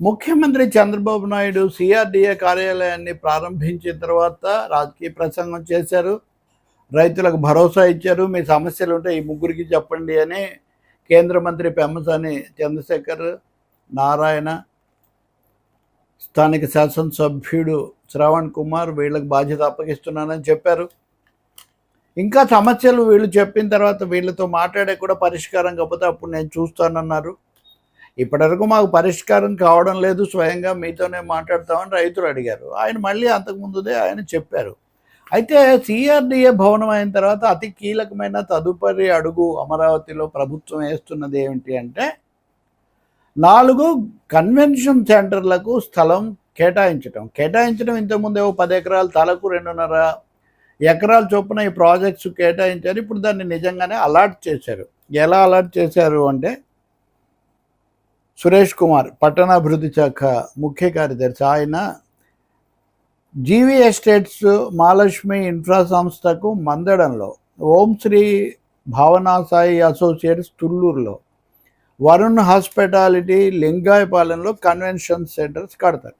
ముఖ్యమంత్రి చంద్రబాబు నాయుడు సిఆర్డిఏ కార్యాలయాన్ని ప్రారంభించిన తర్వాత రాజకీయ ప్రసంగం చేశారు. రైతులకు భరోసా ఇచ్చారు. మీ సమస్యలు ఉంటే ఈ ముగ్గురికి చెప్పండి అని కేంద్ర మంత్రి పెమ్మసాని చంద్రశేఖర్ నారాయణ స్థానిక శాసనసభ్యుడు శ్రావణ్ కుమార్ వీళ్ళకి బాధ్యత అప్పగిస్తున్నానని చెప్పారు. ఇంకా సమస్యలు వీళ్ళు చెప్పిన తర్వాత వీళ్ళతో మాట్లాడే కూడా పరిష్కారం కాకపోతే అప్పుడు నేను చూస్తానన్నారు. ఇప్పటివరకు మాకు పరిష్కారం కావడం లేదు స్వయంగా మీతోనే మాట్లాడతామని రైతులు అడిగారు. ఆయన మళ్ళీ అంతకుముందుదే ఆయన చెప్పారు. అయితే సిఆర్డిఏ భవనం అయిన తర్వాత అతి కీలకమైన తదుపరి అడుగు అమరావతిలో ప్రభుత్వం వేస్తున్నది ఏమిటి అంటే నాలుగు కన్వెన్షన్ సెంటర్లకు స్థలం కేటాయించడం కేటాయించడం ఇంతకుముందు ఏవో పది ఎకరాలు తలకు రెండున్నర ఎకరాల చొప్పున ఈ ప్రాజెక్ట్స్ కేటాయించారు. ఇప్పుడు దాన్ని నిజంగానే అలాట్ చేశారు. ఎలా అలాట్ చేశారు అంటే సురేష్ కుమార్ పట్టణాభివృద్ధి శాఖ ముఖ్య కార్యదర్శి. ఆయన జీవి ఎస్టేట్స్ మహాలక్ష్మి ఇన్ఫ్రా సంస్థకు మందడంలో ఓం శ్రీ భావనాసాయి అసోసియేట్స్ తుళ్ళూరులో వరుణ్ హాస్పిటాలిటీ లింగాయపాలెంలో కన్వెన్షన్ సెంటర్స్ కడతారు.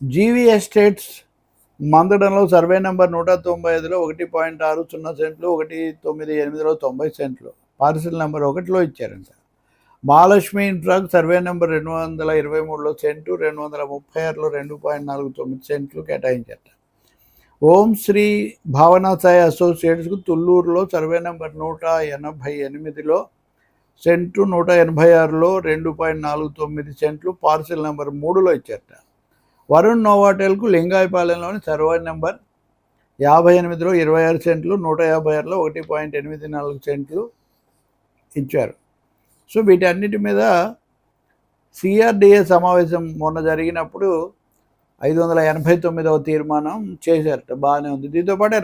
జీవి ఎస్టేట్స్ మందడంలో సర్వే నెంబర్ నూట తొంభై ఐదులో ఒకటి పాయింట్ ఆరు సున్నా సెంట్లు ఒకటి తొమ్మిది ఎనిమిదిలో తొంభై సెంట్లు పార్సిల్ నెంబర్ ఒకటిలో ఇచ్చారంట. మహాలక్ష్మి డ్రగ్ సర్వే నెంబర్ రెండు వందల ఇరవై మూడులో సెంటు రెండు వందల ముప్పై ఆరులో రెండు పాయింట్ నాలుగు తొమ్మిది సెంట్లు కేటాయించట ఓం శ్రీ భావనాసాయి అసోసియేట్స్కు తుళ్ళూరులో సర్వే నెంబర్ నూట ఎనభై ఎనిమిదిలో సెంటు నూట ఎనభై ఆరులో రెండు పాయింట్ నాలుగు తొమ్మిది సెంట్లు పార్సిల్ నెంబర్ మూడులో ఇచ్చారట. వరుణ్ నోవాటెల్కు లింగాయపాలెంలోని సర్వే నెంబర్ యాభై ఎనిమిదిలో ఇరవై ఆరు సెంట్లు నూట యాభై ఆరులో ఒకటి పాయింట్ ఎనిమిది నాలుగు సెంట్లు ఇచ్చారు. సో వీటన్నిటి మీద సిఆర్డిఏ సమావేశం మొన్న జరిగినప్పుడు ఐదు వందల ఎనభై తొమ్మిదవ తీర్మానం చేశారట బాగానే ఉంది. దీంతో పాటే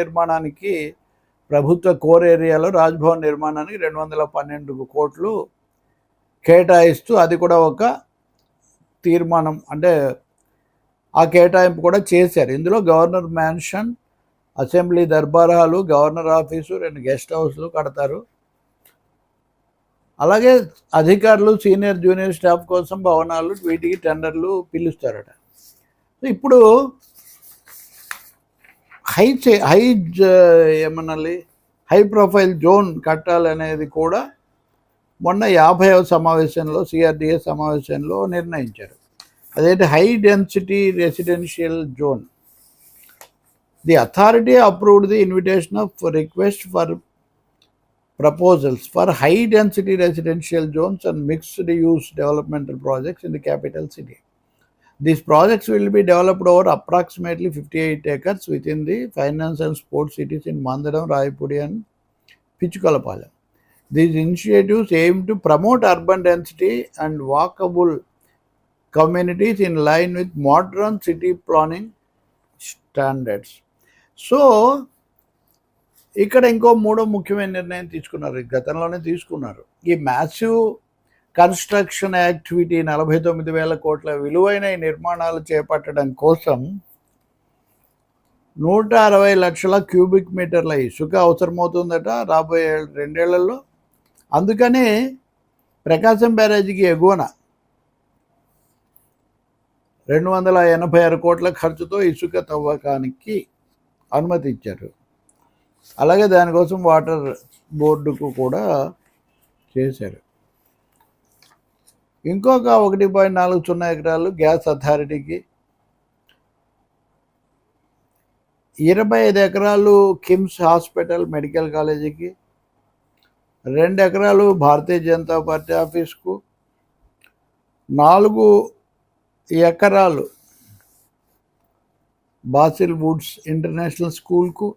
నిర్మాణానికి ప్రభుత్వ కోర్ ఏరియాలో రాజ్భవన్ నిర్మాణానికి రెండు వందల పన్నెండు కోట్లు కేటాయిస్తూ అది కూడా ఒక తీర్మానం అంటే ఆ కేటాయింపు కూడా చేశారు. ఇందులో గవర్నర్ మ్యాన్షన్ అసెంబ్లీ దర్బార్ హాలు గవర్నర్ ఆఫీసు రెండు గెస్ట్ హౌస్లు కడతారు. అలాగే అధికారులు సీనియర్ జూనియర్ స్టాఫ్ కోసం భవనాలు వీటికి టెండర్లు పిలుస్తారట. ఇప్పుడు హై చే- హై ఏమనాలి హై ప్రొఫైల్ జోన్ కట్టాలనేది కూడా మొన్న యాభైవ సమావేశంలో సిఆర్డిఏ సమావేశంలో నిర్ణయించారు. అదేంటి high density residential zone. The authority approved the invitation of request for proposals for high density residential zones and mixed use developmental projects in the capital city. These projects will be developed over approximately 58 acres within the finance and sports cities in Mandadam, Raipudi, and Pichukalapalem. These initiatives aim to promote urban density and walkable communities in line with modern city planning standards. So, ఇక్కడ ఇంకో మూడో ముఖ్యమైన నిర్ణయం తీసుకున్నారు. గతంలోనే తీసుకున్నారు. ఈ massive construction activity నలభై తొమ్మిది వేల కోట్ల విలువైన ఈ నిర్మాణాలు చేపట్టడం కోసం నూట అరవై లక్షల క్యూబిక్ మీటర్ల ఇసుక అవసరమవుతుందట రాబోయే రెండేళ్ళలో. అందుకని ప్రకాశం బ్యారేజీకి ఎగువన రెండు వందల ఎనభై ఆరు కోట్ల ఖర్చుతో ఇసుక తవ్వకానికి అనుమతి ఇచ్చారు అలాగే దానికోసం వాటర్ బోర్డుకు కూడా చేశారు. ఇంకొక ఒకటి పాయింట్ నాలుగు సున్నా ఎకరాలు గ్యాస్ అథారిటీకి ఇరవై ఐదు ఎకరాలు కిమ్స్ హాస్పిటల్ మెడికల్ కాలేజీకి రెండు ఎకరాలు భారతీయ జనతా పార్టీ ఆఫీస్కు నాలుగు ఎకరాలు బాసిల్ వుడ్స్ ఇంటర్నేషనల్ స్కూల్కు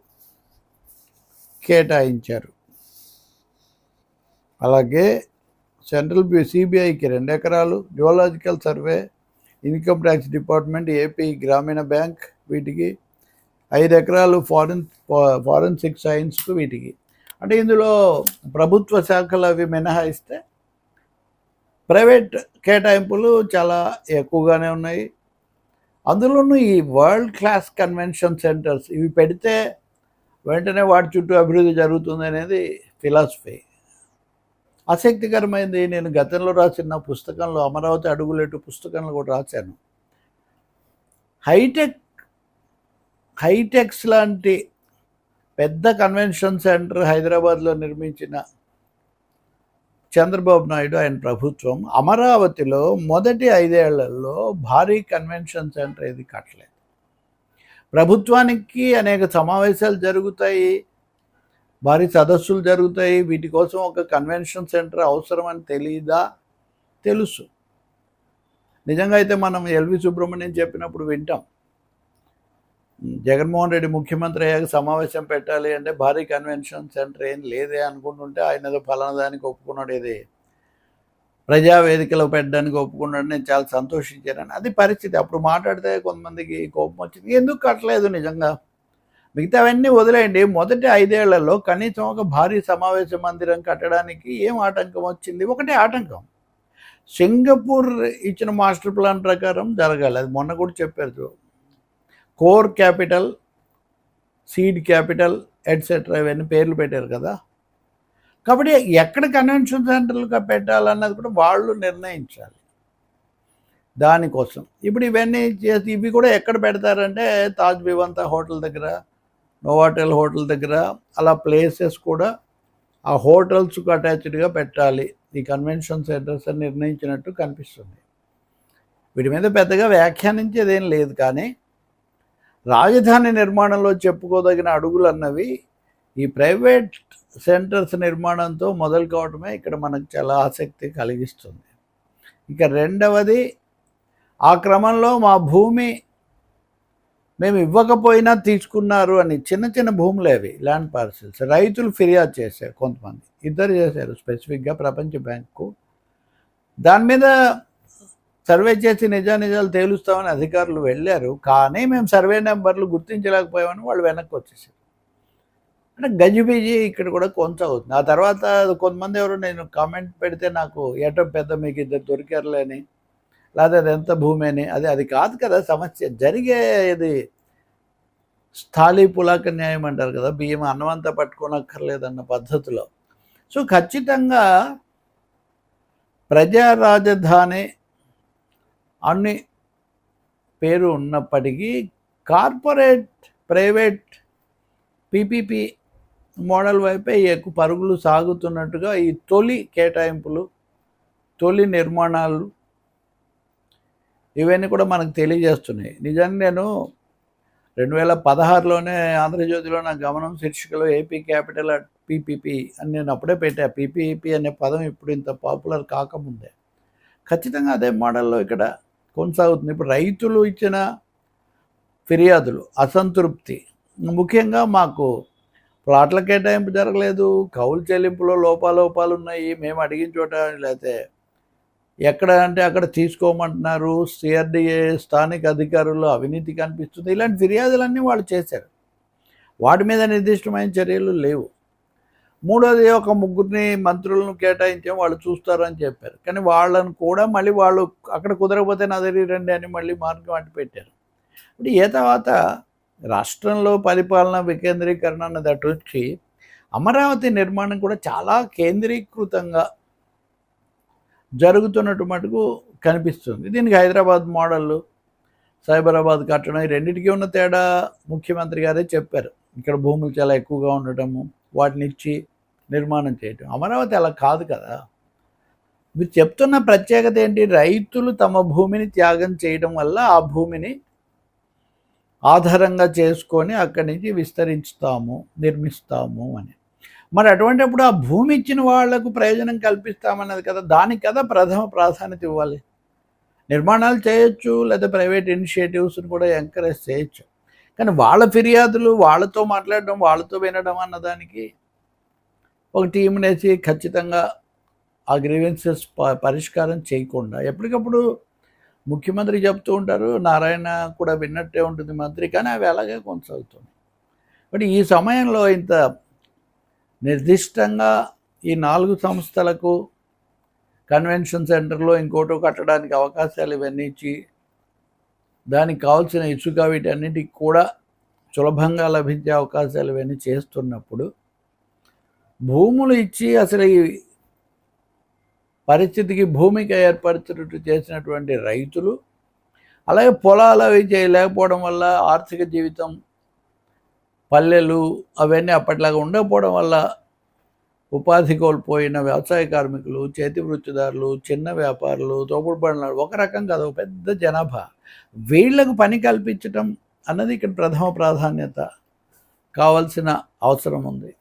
కేటాయించారు. అలాగే సెంట్రల్ బి సిబిఐకి రెండు ఎకరాలు geological survey income tax department AP Grameena bank వీటికి ఐదు ఎకరాలు ఫారెన్ ఫారెన్సిక్ సైన్స్కు వీటికి. అంటే ఇందులో ప్రభుత్వ శాఖలు అవి మినహాయిస్తే ప్రైవేట్ కేటాయింపులు చాలా ఎక్కువగానే ఉన్నాయి. అందులోనూ ఈ వరల్డ్ క్లాస్ కన్వెన్షన్ సెంటర్స్ ఇవి పెడితే వెంటనే వాటి చుట్టూ అభివృద్ధి జరుగుతుంది అనేది ఫిలాసఫీ ఆసక్తికరమైనది నేను గతంలో రాసిన పుస్తకంలో అమరావతి అడుగులేటు పుస్తకంలో కూడా రాశాను. హైటెక్ హైటెక్స్ లాంటి పెద్ద కన్వెన్షన్ సెంటర్ హైదరాబాద్లో నిర్మించిన చంద్రబాబు నాయుడు ఆయన ప్రభుత్వం అమరావతిలో మొదటి ఐదేళ్ళలో భారీ కన్వెన్షన్ సెంటర్ ఇది కట్టలేదు. ప్రభుత్వానికి అనేక సమావేశాలు జరుగుతాయి భారీ సదస్సులు జరుగుతాయి. వీటి కోసం ఒక కన్వెన్షన్ సెంటర్ అవసరం అని తెలియదా తెలుసు. నిజంగా అయితే మనం ఎల్వి సుబ్రహ్మణ్యం చెప్పినప్పుడు వింటాం. జగన్మోహన్ రెడ్డి ముఖ్యమంత్రి అయ్యాక సమావేశం పెట్టాలి అంటే భారీ కన్వెన్షన్ సెంటర్ ఏం లేదే అనుకుంటుంటే ఆయన ఏదో ఫలానా దానికి ఒప్పుకున్నాడు ఇది ప్రజావేదికలో పెట్టడానికి ఒప్పుకున్నాడు నేను చాలా సంతోషించాను అది పరిస్థితి. అప్పుడు మాట్లాడితే కొంతమందికి కోపం వచ్చింది. ఎందుకు కట్టలేదు నిజంగా? మిగతా అవన్నీ వదిలేయండి. మొదటి ఐదేళ్ళలో కనీసం ఒక భారీ సమావేశ మందిరం కట్టడానికి ఏం ఆటంకం వచ్చింది? ఒకటే ఆటంకం. సింగపూర్ ఇచ్చిన మాస్టర్ ప్లాన్ ప్రకారం జరగాలి. అది మొన్న కూడా చెప్పారు core capital seed capital etcetera ఇవన్నీ పేర్లు పెట్టారు కదా. కాబట్టి ఎక్కడ కన్వెన్షన్ సెంటర్లుగా పెట్టాలన్నది కూడా వాళ్ళు నిర్ణయించాలి. దానికోసం. ఇప్పుడు ఇవన్నీ చేసి ఇవి కూడా ఎక్కడ పెడతారంటే తాజ్ వివంత హోటల్ దగ్గర నోవాటెల్ హోటల్ దగ్గర అలా ప్లేసెస్ కూడా ఆ హోటల్స్కు అటాచ్డ్గా పెట్టాలి. ఈ కన్వెన్షన్ సెంటర్స్ అని నిర్ణయించినట్టు కనిపిస్తుంది. వీటి మీద పెద్దగా వ్యాఖ్యానించేది ఏం లేదు కానీ రాజధాని నిర్మాణంలో చెప్పుకోదగిన అడుగులు అన్నవి ఈ ప్రైవేట్ సెంటర్స్ నిర్మాణంతో మొదలు కావటమే ఇక్కడ మనకు చాలా ఆసక్తి కలిగిస్తుంది. ఇక రెండవది ఆ క్రమంలో మా భూమి మేము ఇవ్వకపోయినా తీసుకున్నారు అని చిన్న చిన్న భూములు అవి ల్యాండ్ పార్సిల్స్. రైతులు ఫిర్యాదు చేశారు కొంతమంది. ఇద్దరు చేశారు స్పెసిఫిక్గా ప్రపంచ బ్యాంకు. దాని మీద సర్వే చేసి నిజానిజాలు తేలుస్తామని అధికారులు వెళ్ళారు. కానీ మేము సర్వే నెంబర్లు గుర్తించలేకపోయామని వాళ్ళు వెనక్కి వచ్చేసారు. అంటే గజిబిజి ఇక్కడ కూడా కొంచెం అవుతుంది ఆ తర్వాత కొంతమంది ఎవరు నేను కామెంట్ పెడితే నాకు ఏటో పెద్ద మీకు ఇద్దరు దొరికారులేని లేదా అది ఎంత భూమి అని అది అది కాదు కదా సమస్య. జరిగేది స్థాళీ పులాక న్యాయం అంటారు కదా బియ్యం అన్నమంతా పట్టుకోనక్కర్లేదన్న పద్ధతిలో. సో ఖచ్చితంగా ప్రజా రాజధాని అన్ని పేరు ఉన్నప్పటికీ కార్పొరేట్ ప్రైవేట్ పీపీపీ మోడల్ వైపే ఎక్కువ పరుగులు సాగుతున్నట్టుగా ఈ తొలి కేటాయింపులు తొలి నిర్మాణాలు ఇవన్నీ కూడా మనకు తెలియజేస్తున్నాయి. నిజాన్ని నేను రెండు వేల పదహారులోనే ఆంధ్రజ్యోతిలో నా గమనం శీర్షికలో ఏపీ క్యాపిటల్ అట్ పీపీపీ అని నేను అప్పుడే పెట్టా. పీపీపీ అనే పదం ఇప్పుడు ఇంత పాపులర్ కాకముందే. ఖచ్చితంగా అదే మోడల్లో ఇక్కడ కొనసాగుతుంది. ఇప్పుడు రైతులు ఇచ్చిన ఫిర్యాదులు అసంతృప్తి. ముఖ్యంగా మాకు ప్లాట్ల కేటాయింపు జరగలేదు కౌలు చెల్లింపులో లోపాలోపాలు ఉన్నాయి మేము అడిగిన చోట లేకపోతే ఎక్కడ అంటే అక్కడ తీసుకోమంటున్నారు సిఆర్డిఏ స్థానిక అధికారులు అవినీతి కనిపిస్తుంది ఇలాంటి ఫిర్యాదులన్నీ వాళ్ళు చేశారు. వాటి మీద నిర్దిష్టమైన చర్యలు లేవు. మూడోది ఒక ముగ్గురిని మంత్రులను కేటాయించాం వాళ్ళు చూస్తారని చెప్పారు. కానీ వాళ్ళను కూడా మళ్ళీ వాళ్ళు అక్కడ కుదరకపోతే నా దగ్గర రండి అని మళ్ళీ మార్గం అంటి పెట్టారు ఇప్పుడు ఏ తర్వాత రాష్ట్రంలో పరిపాలన వికేంద్రీకరణ అన్నది అటు వచ్చి అమరావతి నిర్మాణం కూడా చాలా కేంద్రీకృతంగా జరుగుతున్నట్టు మటుకు కనిపిస్తుంది. దీనికి హైదరాబాద్ మోడళ్ళు సైబరాబాద్ కట్టడం ఈ రెండింటికి ఉన్న తేడా ముఖ్యమంత్రి గారే చెప్పారు. ఇక్కడ భూములు చాలా ఎక్కువగా ఉండటము వాటిని ఇచ్చి నిర్మాణం చేయటం. అమరావతి అలా కాదు కదా. మీరు చెప్తున్న ప్రత్యేకత ఏంటి? రైతులు తమ భూమిని త్యాగం చేయడం వల్ల ఆ భూమిని ఆధారంగా చేసుకొని అక్కడి నుంచి విస్తరించుతాము నిర్మిస్తాము అని. మరి అటువంటిప్పుడు ఆ భూమి ఇచ్చిన వాళ్ళకు ప్రయోజనం కల్పిస్తామన్నది కదా దానికి కదా ప్రథమ ప్రాధాన్యత ఇవ్వాలి. నిర్మాణాలు చేయొచ్చు లేదా ప్రైవేట్ ఇనిషియేటివ్స్ని కూడా ఎంకరేజ్ చేయొచ్చు. కానీ వాళ్ళ ఫిర్యాదులు వాళ్ళతో మాట్లాడడం వాళ్ళతో వినడం అన్నదానికి ఒక టీంనేసి ఖచ్చితంగా ఆ గ్రీవెన్సెస్ పరిష్కారం చేయకుండా ఎప్పటికప్పుడు ముఖ్యమంత్రి చెప్తూ ఉంటారు నారాయణ కూడా విన్నట్టే ఉంటుంది మంత్రి. కానీ అవి అలాగే కొనసాగుతుంది. బట్ ఈ సమయంలో ఇంత నిర్దిష్టంగా ఈ నాలుగు సంస్థలకు కన్వెన్షన్ సెంటర్లో ఇంకోటో కట్టడానికి అవకాశాలు ఇవన్నీ ఇచ్చి దానికి కావాల్సిన ఇసుక వీటన్నిటికి కూడా సులభంగా లభించే అవకాశాలు ఇవన్నీ చేస్తున్నప్పుడు భూములు ఇచ్చి అసలు ఈ పరిస్థితికి భూమిక ఏర్పరిచినట్టు చేసినటువంటి రైతులు అలాగే పొలాలు అవి చేయలేకపోవడం వల్ల ఆర్థిక జీవితం పల్లెలు అవన్నీ అప్పట్లాగా ఉండకపోవడం వల్ల ఉపాధి కోల్పోయిన వ్యవసాయ కార్మికులు చేతి వృత్తిదారులు చిన్న వ్యాపారులు తోపుడు పనులు ఒక రకం కాదు ఒక పెద్ద జనాభా. వీళ్ళకు పని కల్పించటం అన్నది ఇక్కడ ప్రథమ ప్రాధాన్యత కావాల్సిన అవసరం ఉంది.